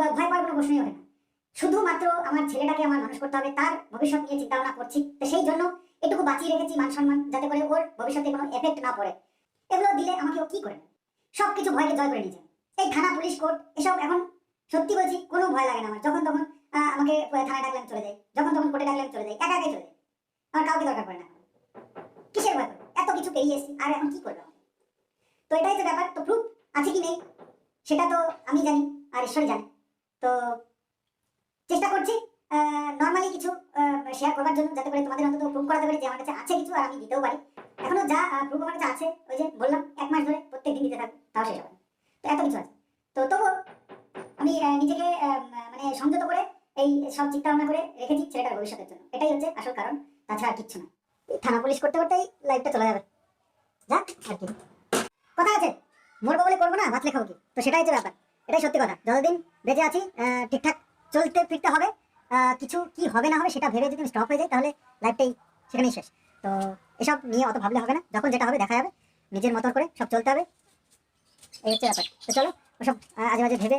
ভয় পাওয়ার কোনো প্রশ্নই ওঠে না। শুধুমাত্র আমার ছেলেটাকে আমার মানুষ করতে হবে, তার ভবিষ্যৎ নিয়ে চিন্তা ভাবনা করছি। তো সেই জন্য এটুকু বাঁচিয়ে রেখেছি মান সম্মান, যাতে করে ওর ভবিষ্যতে কোনো এফেক্ট না পড়ে। এগুলো দিলে আমাকে ও কি করে? সব কিছু ভয়কে জয় করে নিয়েছে। এই থানা পুলিশ কোর্ট, এসব এখন সত্যি বলছি, কোনো ভয় লাগে না আমার। যখন তখন আমাকে থানায় ডাকলাম চলে যাই। যখন তখন কোর্টে ডাকলাম চলে যাই, একা একাই চলে যাই। আমার কাউকে দরকার পড়ে না। কিসের ভয়? এত কিছু পেরিয়ে এসেছি, আর এখন কি করবে? তো এটাই তো ব্যাপার, তো প্রুফ আছে কি নেই? সেটা তো আমি জানি, আর ঈশ্বরই জানে। তো চেষ্টা করছি নর্মালি কিছু শেয়ার করবার জন্য যাতে করে তোমাদের অন্তত প্রুভ করাতে পারি যে আমার কাছে আছে কিছু আর আমি দিতেও পারি। এখনও যা প্রুফ আমার কাছে আছে, ওই যে বললাম, এক মাস ধরে প্রত্যেক দিন দিতে থাকব, তাও শেষ হবে তো এত কিছু আছে। তো তবুও আমি নিজেকে মানে সংযত করে এই সব চিন্তা ভাবনা করে রেখেছি ছেলেটার ভবিষ্যতের জন্য। এটাই হচ্ছে আসল কারণ, তাছাড়া কিচ্ছু না। থানা পুলিশ করতে করতেই লাইফটা চলে যাবে। যাক, আর কি। কথা আছে, মরবো বলে করব না ভাত খাব কি? তো সেটাই হচ্ছে ব্যাপার। এটাই সত্যি কথা। যতদিন বেঁচে আছি ঠিকঠাক চলতে ফিরতে হবে কিছু কি হবে না হবে সেটা ভেবে যদি স্টপ হয়ে যায় তাহলে লাইফটাই সেখানেই শেষ। তো এসব নিয়ে অত ভাবলে হবে না। যখন যেটা হবে দেখা যাবে। নিজের মতন করে সব চলতে হবে। এই হচ্ছে ব্যাপার। তো চলো, ওসব আজে মাঝে ভেবে